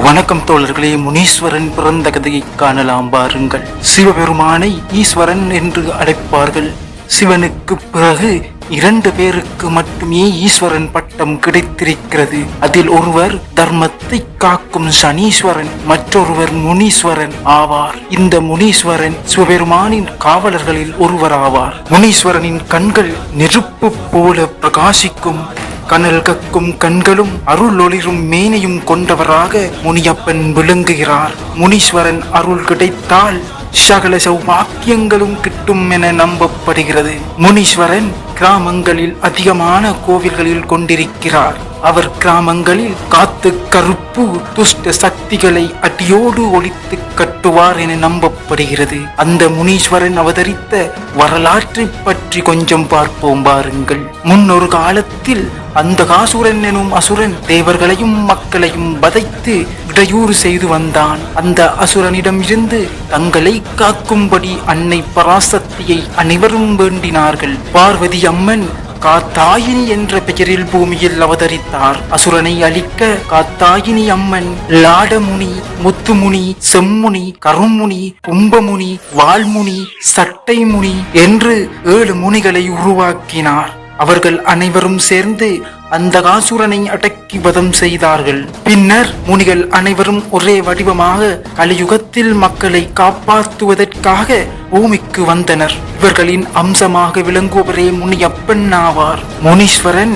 வணக்கம் தோழர்களே முனீஸ்வரன் பிறந்த கதையை காணலாம் பாருங்கள். சிவபெருமானை ஈஸ்வரன் என்று அழைப்பார்கள். சிவனுக்கு பிறகு இரண்டு பேருக்கு மட்டுமே ஈஸ்வரன் பட்டம் கிடைத்திருக்கிறது. அதில் ஒருவர் தர்மத்தை காக்கும் சனீஸ்வரன் மற்றொருவர் முனீஸ்வரன் ஆவார். இந்த முனீஸ்வரன் சிவபெருமானின் காவலர்களில் ஒருவர் ஆவார் முனீஸ்வரனின் கண்கள் நெருப்பு போல பிரகாசிக்கும் கனல் கக்கும் கண்களும் அருள் ஒளிரும் மேனையும் கொண்டவராக முனியப்பன் விளங்குகிறார். முனீஸ்வரன் அருள் கிடைத்தால் சகல சௌபாக்கியங்களும் கிட்டும் என நம்பப்படுகிறது. முனீஸ்வரன் கிராமங்களில் அதிகமான கோவில்களில் கொண்டிருக்கிறார். அவர் கிராமங்களில் காத்து கருப்பு துஷ்ட சக்திகளை அடியோடு ஒழித்து கட்டுவார் என நம்பப்படுகிறது. அந்த முனீஸ்வரன் அவதரித்த வரலாற்றை பற்றி கொஞ்சம் பார்ப்போம் பாருங்கள். முன்னொரு காலத்தில் அந்த காசுரன் எனும் அசுரன் தேவர்களையும் மக்களையும் வதைத்து இடையூறு செய்து வந்தான். அந்த அசுரனிடம் இருந்து தங்களை காக்கும்படி அன்னை பராசக்தியை அனைவரும் வேண்டினார்கள். பார்வதி அம்மன் காத்தாயினி என்ற பெயரில் பூமியில் அவதரித்தார். அசுரனை அழிக்க காத்தாயினி அம்மன் லாடமுனி முத்துமுனி செம்முனி கருமுனி கும்பமுனி வால்முனி சட்டைமுனி என்று ஏழு முனிகளை உருவாக்கினார். அவர்கள் அனைவரும் சேர்ந்து அந்த காசுரனை அடக்கி வதம் செய்தார்கள். பின்னர் முனிகள் அனைவரும் ஒரே வடிவமாக கலியுகத்தில் மக்களை காப்பாற்றுவதற்காக பூமிக்கு வந்தனர். இவர்களின் அம்சமாக விளங்குவரே முனியப்பன் ஆவார். முனீஸ்வரன்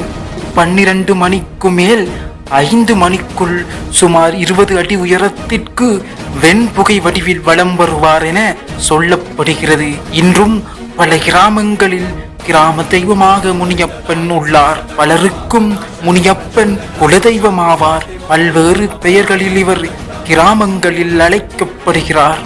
பன்னிரண்டு மணிக்கு மேல் ஐந்து மணிக்குள் சுமார் இருபது அடி உயரத்திற்கு வெண்புகை வடிவில் வலம் வருவார் என சொல்லப்படுகிறது. இன்றும் பல கிராமங்களில் கிராம தெய்வமாக முனியப்பன் உள்ளார். பலருக்கும் முனியப்பன் குலதெய்வமாவார் பல்வேறு பெயர்களில் இவர் கிராமங்களில் அழைக்கப்படுகிறார்.